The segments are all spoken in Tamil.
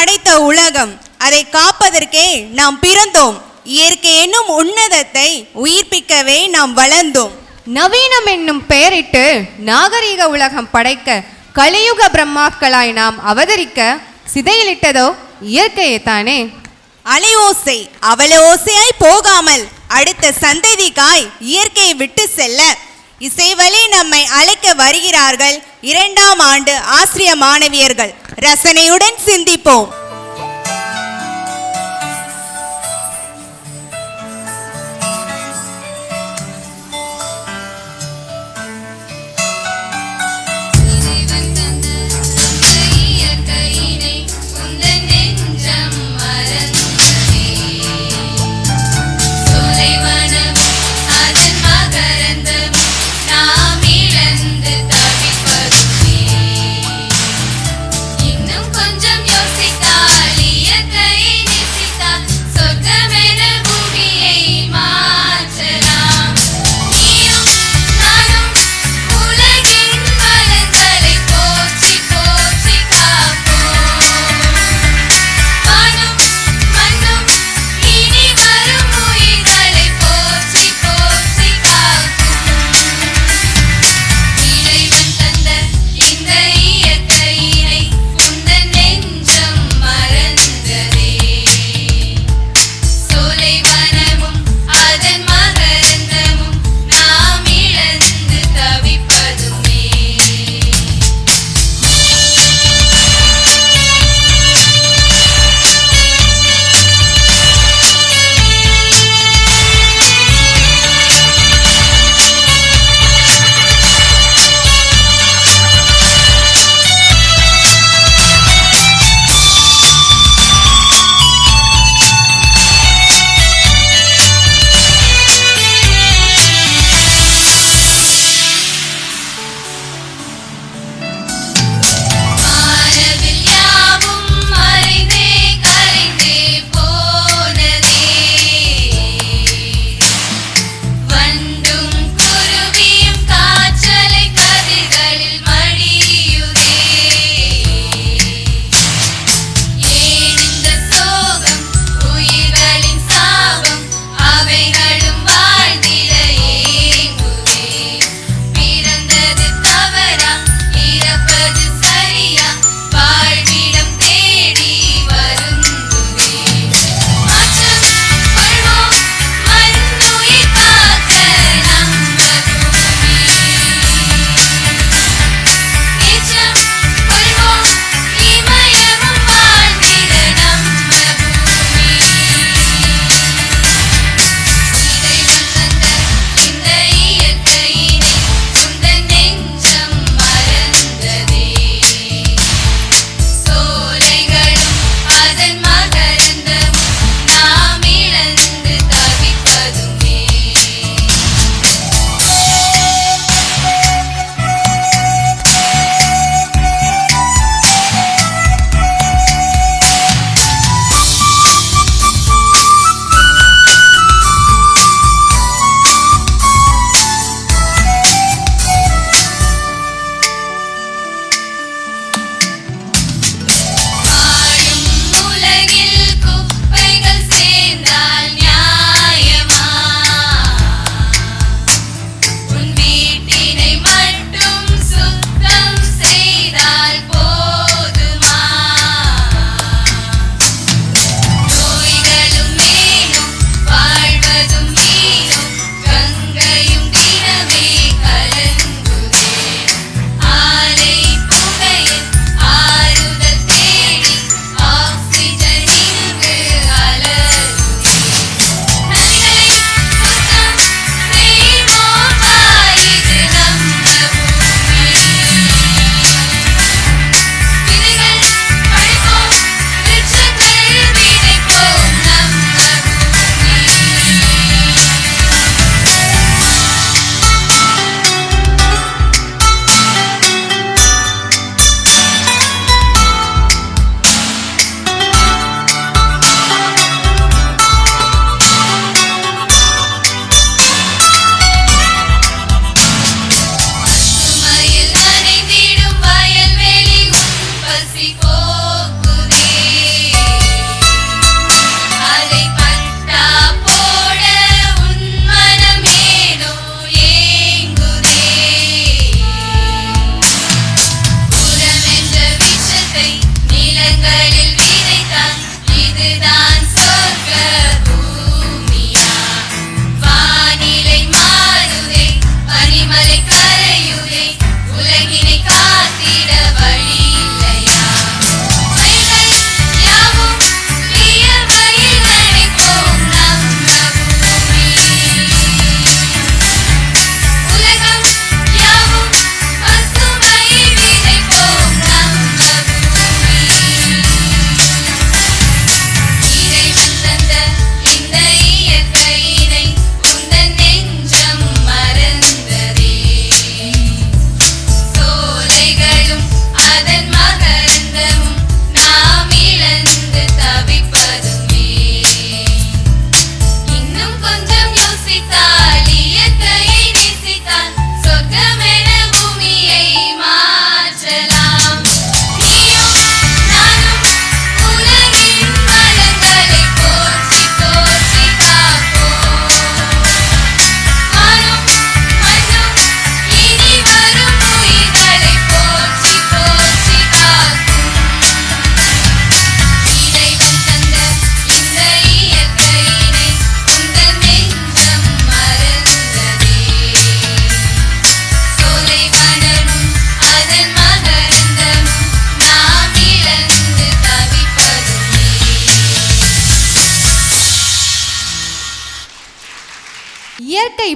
படைத்த உலகம். அதை காப்பதற்கே நாம் பிறந்தோம். இயற்கை என்னும் உன்னதத்தை உயிர்ப்பிக்கவே நாம் வளர்ந்தோம். நவீனம் என்னும் பெயரிட்டு நாகரீக உலகம் படைக்க கலியுக பிரம்மாக்களாய் நாம் அவதரிக்க சிதையிலிட்டதோ இயற்கையே தானே. அலை ஓசை அவல ஓசையாய் போகாமல் அடுத்த சந்ததிக்காய் இயற்கையை விட்டு செல்ல. இசைவழி நம்மை அழைக்க வருகிறார்கள் இரண்டாம் ஆண்டு ஆசிரிய மாணவியர்கள். ரசனையுடன் சிந்திப்போம்.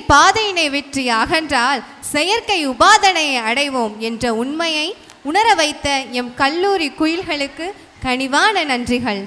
பாதையினை வெற்றி அகன்றால் செயற்கை உபாதனையை அடைவோம் என்ற உண்மையை உணர வைத்த எம் கல்லூரி குயில்களுக்கு கனிவான நன்றிகள்.